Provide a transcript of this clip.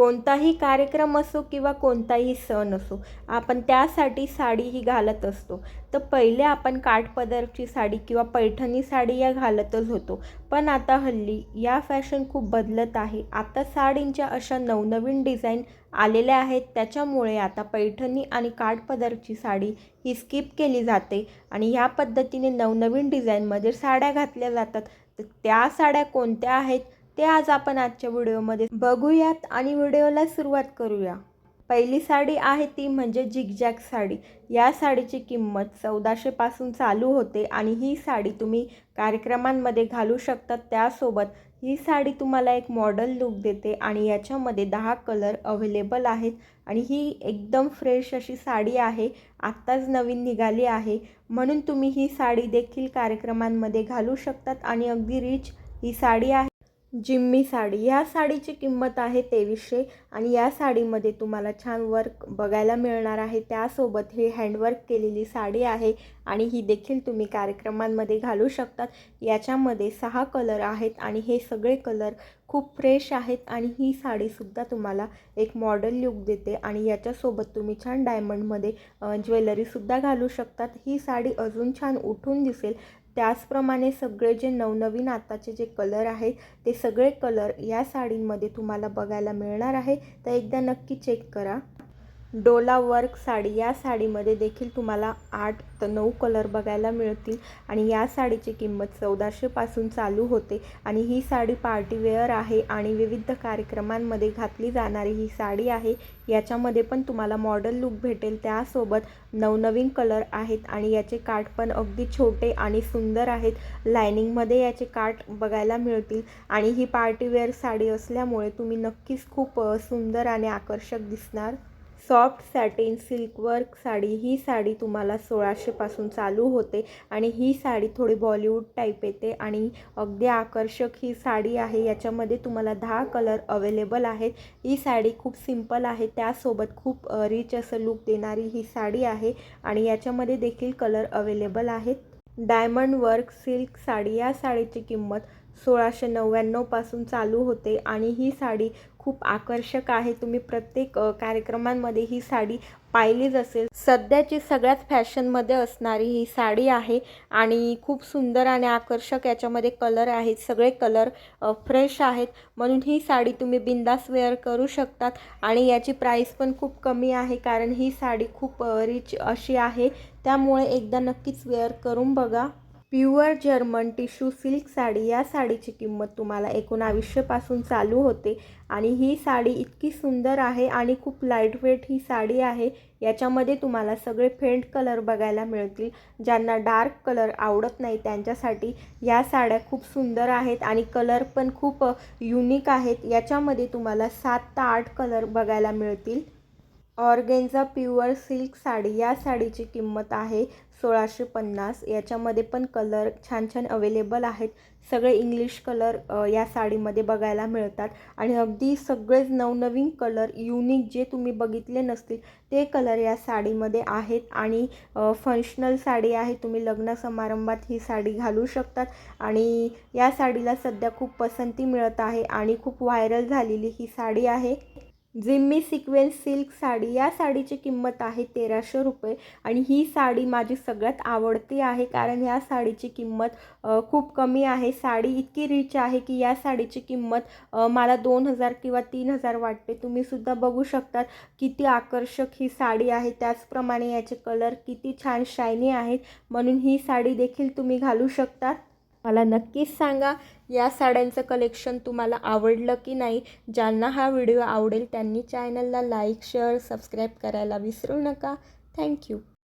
कोणताही कार्यक्रम असो किंवा कोणताही सण असो आपण त्यासाठी साडी ही घालत असतो. तर पहिले आपण काठपदरची साडी किंवा पैठणी साडी या घालतच होतो. पण आता हल्ली या फॅशन खूप बदलत आहे. आता साडींच्या अशा नवनवीन डिझाईन आलेल्या आहेत. त्याच्यामुळे आता पैठणी आणि काठपदरची साडी ही स्किप केली जाते आणि ह्या पद्धतीने नवनवीन डिझाईनमध्ये साड्या घातल्या जातात. तर त्या साड्या कोणत्या आहेत? ते आज आपण आजच्या व्हिडिओमध्ये बघूयात आणि व्हिडिओला सुरुवात करूया. पहिली साडी आहे ती म्हणजे झिगझॅग साडी. या साडीची किंमत चौदाशेपासून चालू होते आणि ही साडी तुम्ही कार्यक्रमांमध्ये घालू शकतात त्यासोबत ही साडी तुम्हाला एक मॉडल लुक देते आणि याच्यामध्ये दहा कलर अवेलेबल आहेत आणि ही एकदम फ्रेश अशी साडी आहे. आत्ताच नवीन निघाली आहे. म्हणून तुम्ही ही साडी देखील कार्यक्रमांमध्ये घालू शकतात आणि अगदी रिच ही साडी आहे. जिम्मी साडी. या साडीची किंमत आहे तेवीसशे आणि या साडीमध्ये तुम्हाला छान वर्क बघायला मिळणार आहे. त्यासोबत ही हँडवर्क केलेली साडी आहे आणि ही देखील तुम्ही कार्यक्रमांमध्ये घालू शकतात. याच्यामध्ये सहा कलर आहेत आणि हे सगळे कलर खूप फ्रेश आहेत आणि ही साडीसुद्धा तुम्हाला एक मॉडल लुक देते आणि याच्यासोबत तुम्ही छान डायमंडमध्ये ज्वेलरीसुद्धा घालू शकतात. ही साडी अजून छान उठून दिसेल. त्याचप्रमाणे सगळे जे नवनवीन आताचे जे कलर आहेत ते सगळे कलर या साडींमध्ये तुम्हाला बघायला मिळणार आहे. तर एकदा नक्की चेक करा. डोला वर्क साडी या साडीमध्ये देखील तुम्हाला आठ तर नऊ कलर बघायला मिळतील. आणि या साडीची किंमत चौदाशेपासून चालू होते. आणि ही साडी पार्टीवेअर आहे आणि विविध कार्यक्रमांमध्ये घातली जाणारी ही साडी आहे. याच्यामध्ये पण तुम्हाला मॉडल लुक भेटेल. त्यासोबत नवनवीन कलर आहेत आणि याचे काठ पण अगदी छोटे आणि सुंदर आहेत. लायनिंगमध्ये याचे काठ बघायला मिळतील. आणि ही पार्टीवेअर साडी असल्यामुळे तुम्ही नक्कीच खूप सुंदर आणि आकर्षक दिसणार. Soft satin silk work sari ही साडी तुम्हाला सोळाशेपासून चालू होते आणि ही साडी थोडी बॉलिवूड टाईप येते आणि अगदी आकर्षक ही साडी आहे. याच्यामध्ये तुम्हाला दहा कलर अवेलेबल आहेत. ही साडी खूप सिंपल आहे. त्यासोबत खूप रिच असं लुक देणारी ही साडी आहे आणि याच्यामध्ये देखील कलर अवेलेबल आहेत. डायमंड वर्क सिल्क साडी या साडीची किंमत सोळाशे नव्याण्णवपासून चालू होते आणि ही साडी खूप आकर्षक आहे. तुम्ही प्रत्येक कार्यक्रमांमध्ये ही साडी पाहिलीच असेल. सध्याची सगळ्याच फॅशनमध्ये असणारी ही साडी आहे आणि खूप सुंदर आणि आकर्षक याच्यामध्ये कलर आहेत. सगळे कलर फ्रेश आहेत. म्हणून ही साडी तुम्ही बिंदास वेअर करू शकतात आणि याची प्राईस पण खूप कमी आहे कारण ही साडी खूप रिच अशी आहे. त्यामुळे एकदा नक्कीच वेअर करून बघा. Pure German tissue silk sari. या साडीची किंमत तुम्हाला एकोणावीसशेपासून चालू होते आणि ही साडी इतकी सुंदर आहे आणि खूप लाईटवेट ही साडी आहे. याच्यामध्ये तुम्हाला सगळे फेंट कलर बघायला मिळतील. ज्यांना डार्क कलर आवडत नाही त्यांच्यासाठी या साड्या खूप सुंदर आहेत आणि कलर पण खूप युनिक आहेत. याच्यामध्ये तुम्हाला सात ते आठ कलर बघायला मिळतील. Organza pure silk sari. या साडीची किंमत आहे सोळाशे पन्नास. याच्यामध्ये पण कलर छान छान अवेलेबल आहेत. सगळे इंग्लिश कलर या साडीमध्ये बघायला मिळतात. आणि अगदी सगळेच नवनवीन कलर युनिक जे तुम्ही बघितले नसतील ते कलर या साडीमध्ये आहेत. आणि फंक्शनल साडी आहे. तुम्ही लग्न समारंभात ही साडी घालू शकतात. आणि या साडीला सध्या खूप पसंती मिळत आहे आणि खूप व्हायरल झालेली ही साडी आहे. जिम्मी सिक्वेन्स सिल्क साडी या साडीची किंमत आहे तेराशे रुपये. आणि ही साडी माझी सगळ्यात आवडती आहे कारण या साडीची किंमत खूप कमी आहे. साडी इतकी रिच आहे की या साडीची किंमत मला दोन हजार किंवा तीन हजार वाटते. तुम्हीसुद्धा बघू शकतात किती आकर्षक ही साडी आहे. त्याचप्रमाणे याचे कलर किती छान शायनी आहेत. म्हणून ही साडी देखील तुम्ही घालू शकता मला नक्कीच सांगा या साड्यांचं कलेक्शन तुम्हाला आवडलं की नाही? ज्यांना हा व्हिडिओ आवडेल त्यांनी चॅनलला लाईक शेअर सबस्क्राईब करायला विसरू नका. थँक्यू